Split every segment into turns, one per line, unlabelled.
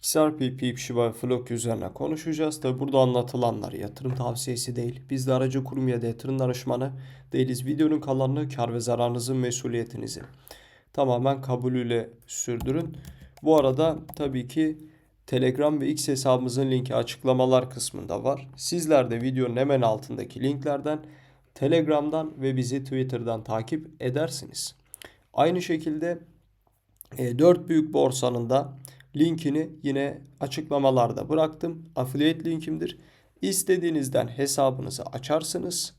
XRP, Shiba ve Floki üzerine konuşacağız. Tabi burada anlatılanlar yatırım tavsiyesi değil. Biz de aracı kurum ya da yatırım danışmanı değiliz. Videonun kalanını kar ve zararınızın mesuliyetinizi tamamen kabulüyle sürdürün. Bu arada tabii ki Telegram ve X hesabımızın linki açıklamalar kısmında var. Sizler de videonun hemen altındaki linklerden Telegram'dan ve bizi Twitter'dan takip edersiniz. Aynı şekilde e, 4 büyük borsanın da linkini yine açıklamalarda bıraktım. Affiliate linkimdir. İstediğinizden hesabınızı açarsınız.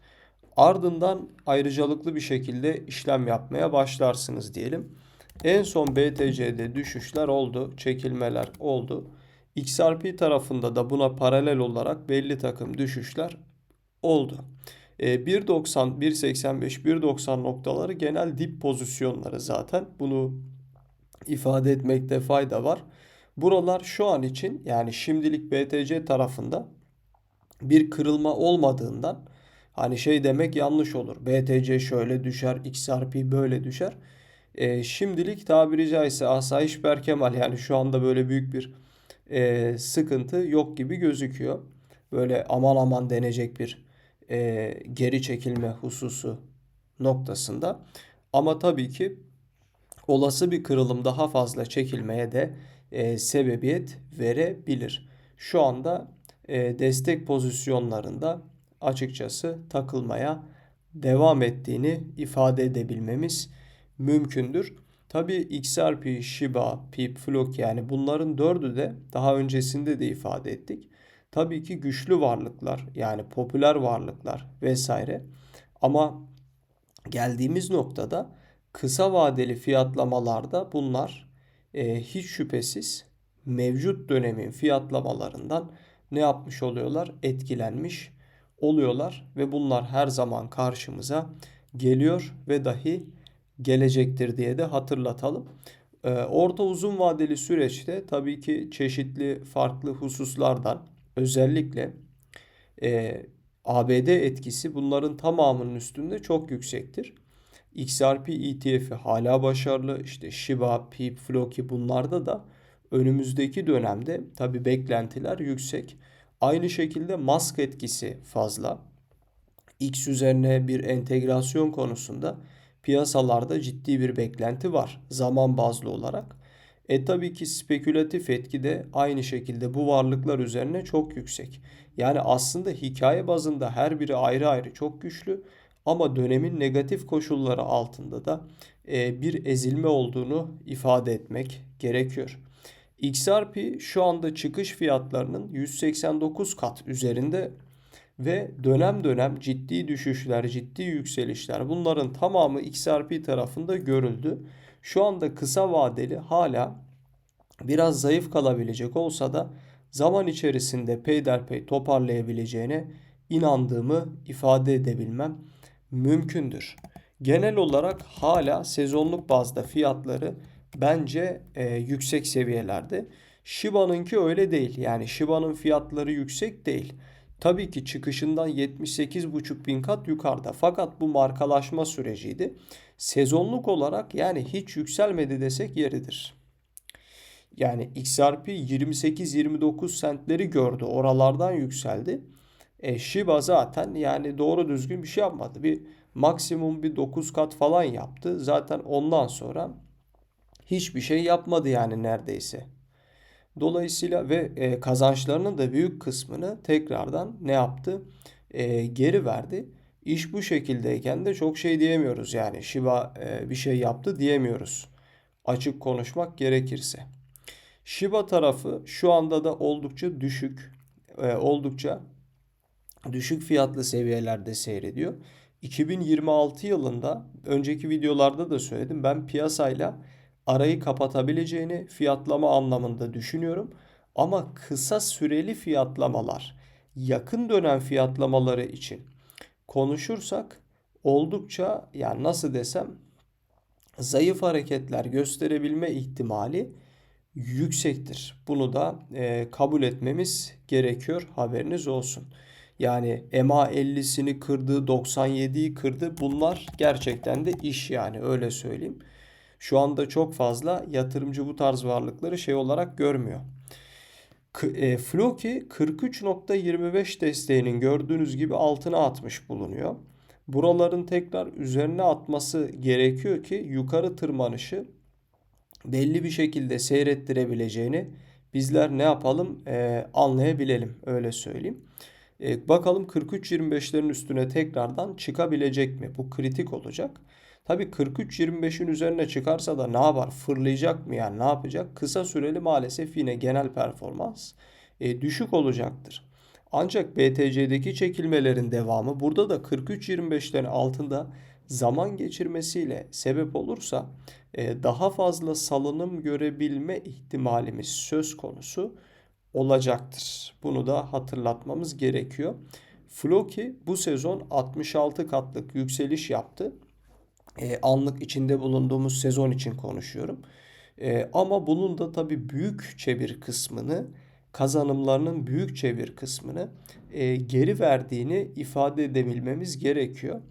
Ardından ayrıcalıklı bir şekilde işlem yapmaya başlarsınız diyelim. En son BTC'de düşüşler oldu, çekilmeler oldu. XRP tarafında da buna paralel olarak belli takım düşüşler oldu. 1.90, 1.85, 1.90 noktaları genel dip pozisyonları zaten. Bunu ifade etmekte fayda var. Buralar şu an için yani şimdilik BTC tarafında bir kırılma olmadığından hani şey demek yanlış olur. BTC şöyle düşer, XRP böyle düşer. E, şimdilik tabiri caizse asayiş berkemal yani şu anda böyle büyük bir e, sıkıntı yok gibi gözüküyor. Böyle aman aman denecek bir e, geri çekilme hususu noktasında. Ama tabii ki olası bir kırılım daha fazla çekilmeye de e, sebebiyet verebilir. Şu anda e, destek pozisyonlarında açıkçası takılmaya devam ettiğini ifade edebilmemiz mümkündür. Tabi XRP, Shiba, PIP, Flock yani bunların dördü de daha öncesinde de ifade ettik. Tabii ki güçlü varlıklar yani popüler varlıklar vesaire. Ama geldiğimiz noktada kısa vadeli fiyatlamalarda bunlar e, hiç şüphesiz mevcut dönemin fiyatlamalarından ne yapmış oluyorlar? Etkilenmiş oluyorlar ve bunlar her zaman karşımıza geliyor ve dahi gelecektir diye de hatırlatalım. E, orta uzun vadeli süreçte tabii ki çeşitli farklı hususlardan özellikle e, ABD etkisi bunların tamamının üstünde çok yüksektir. XRP ETF'i hala başarılı. İşte Shiba, Peep, Floki bunlarda da önümüzdeki dönemde tabi beklentiler yüksek. Aynı şekilde mask etkisi fazla. X üzerine bir entegrasyon konusunda piyasalarda ciddi bir beklenti var zaman bazlı olarak. E tabii ki spekülatif etki de aynı şekilde bu varlıklar üzerine çok yüksek. Yani aslında hikaye bazında her biri ayrı ayrı çok güçlü ama dönemin negatif koşulları altında da e, bir ezilme olduğunu ifade etmek gerekiyor. XRP şu anda çıkış fiyatlarının 189 kat üzerinde ve dönem dönem ciddi düşüşler, ciddi yükselişler bunların tamamı XRP tarafında görüldü. Şu anda kısa vadeli hala biraz zayıf kalabilecek olsa da zaman içerisinde peyderpey toparlayabileceğine inandığımı ifade edebilmem mümkündür. Genel olarak hala sezonluk bazda fiyatları bence e, yüksek seviyelerde. Shiba'nınki öyle değil. Yani Shiba'nın fiyatları yüksek değil. Tabii ki çıkışından 78,5 bin kat yukarıda. Fakat bu markalaşma süreciydi. Sezonluk olarak yani hiç yükselmedi desek yeridir. Yani XRP 28-29 sentleri gördü. Oralardan yükseldi. Shiba zaten yani doğru düzgün bir şey yapmadı. Bir maksimum bir 9 kat falan yaptı. Zaten ondan sonra hiçbir şey yapmadı yani neredeyse. Dolayısıyla ve e, kazançlarının da büyük kısmını tekrardan ne yaptı? E, geri verdi. İş bu şekildeyken de çok şey diyemiyoruz yani Shiba e, bir şey yaptı diyemiyoruz. Açık konuşmak gerekirse. Shiba tarafı şu anda da oldukça düşük, e, oldukça düşük fiyatlı seviyelerde seyrediyor. 2026 yılında önceki videolarda da söyledim. Ben piyasayla arayı kapatabileceğini fiyatlama anlamında düşünüyorum. Ama kısa süreli fiyatlamalar, yakın dönem fiyatlamaları için konuşursak oldukça yani nasıl desem zayıf hareketler gösterebilme ihtimali yüksektir. Bunu da e, kabul etmemiz gerekiyor. Haberiniz olsun. Yani EMA 50'sini kırdı, 97'yi kırdı. Bunlar gerçekten de iş yani öyle söyleyeyim. Şu anda çok fazla yatırımcı bu tarz varlıkları şey olarak görmüyor. E, Floki 43.25 desteğinin gördüğünüz gibi altına atmış bulunuyor. Buraların tekrar üzerine atması gerekiyor ki yukarı tırmanışı belli bir şekilde seyrettirebileceğini bizler ne yapalım Ee, anlayabilelim öyle söyleyeyim. Ee, bakalım 43-25'lerin üstüne tekrardan çıkabilecek mi? Bu kritik olacak. Tabii 43-25'in üzerine çıkarsa da ne yapar? Fırlayacak mı yani ne yapacak? Kısa süreli maalesef yine genel performans e, düşük olacaktır. Ancak BTC'deki çekilmelerin devamı burada da 43-25'lerin altında zaman geçirmesiyle sebep olursa e, daha fazla salınım görebilme ihtimalimiz söz konusu olacaktır. Bunu da hatırlatmamız gerekiyor. Floki bu sezon 66 katlık yükseliş yaptı. E, anlık içinde bulunduğumuz sezon için konuşuyorum. E, ama bunun da tabii büyükçe bir kısmını kazanımlarının büyükçe bir kısmını e, geri verdiğini ifade edebilmemiz gerekiyor.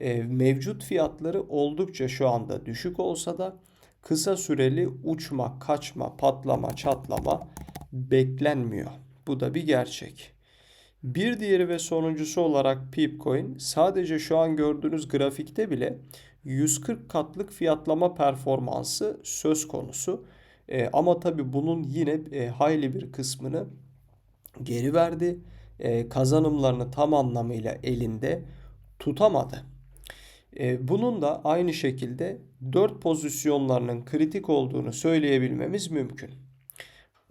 E, mevcut fiyatları oldukça şu anda düşük olsa da kısa süreli uçma, kaçma, patlama, çatlama beklenmiyor. Bu da bir gerçek. Bir diğeri ve sonuncusu olarak Pipcoin sadece şu an gördüğünüz grafikte bile 140 katlık fiyatlama performansı söz konusu. E, ama tabii bunun yine e, hayli bir kısmını geri verdi. E, kazanımlarını tam anlamıyla elinde tutamadı. E, bunun da aynı şekilde 4 pozisyonlarının kritik olduğunu söyleyebilmemiz mümkün.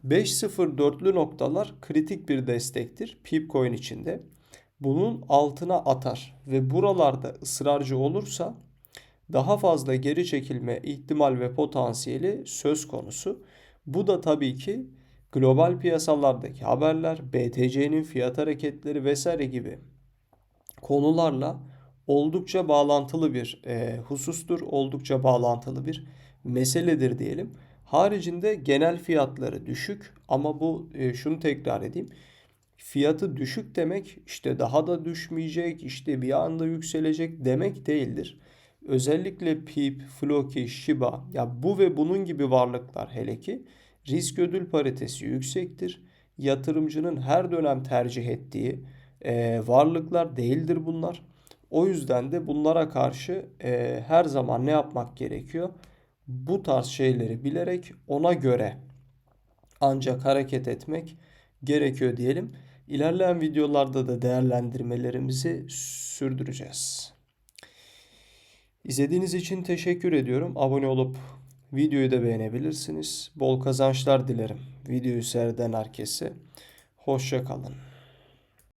5.04'lü noktalar kritik bir destektir Pipcoin içinde. Bunun altına atar ve buralarda ısrarcı olursa daha fazla geri çekilme ihtimal ve potansiyeli söz konusu. Bu da tabii ki global piyasalardaki haberler, BTC'nin fiyat hareketleri vesaire gibi konularla oldukça bağlantılı bir e, husustur, oldukça bağlantılı bir meseledir diyelim. Haricinde genel fiyatları düşük ama bu e, şunu tekrar edeyim. Fiyatı düşük demek işte daha da düşmeyecek, işte bir anda yükselecek demek değildir. Özellikle PIP, Floki, Shiba ya bu ve bunun gibi varlıklar hele ki risk ödül paritesi yüksektir. Yatırımcının her dönem tercih ettiği e, varlıklar değildir bunlar. O yüzden de bunlara karşı e, her zaman ne yapmak gerekiyor? Bu tarz şeyleri bilerek ona göre ancak hareket etmek gerekiyor diyelim. İlerleyen videolarda da değerlendirmelerimizi sürdüreceğiz. İzlediğiniz için teşekkür ediyorum. Abone olup videoyu da beğenebilirsiniz. Bol kazançlar dilerim. Videoyu seyreden herkese. Hoşça kalın.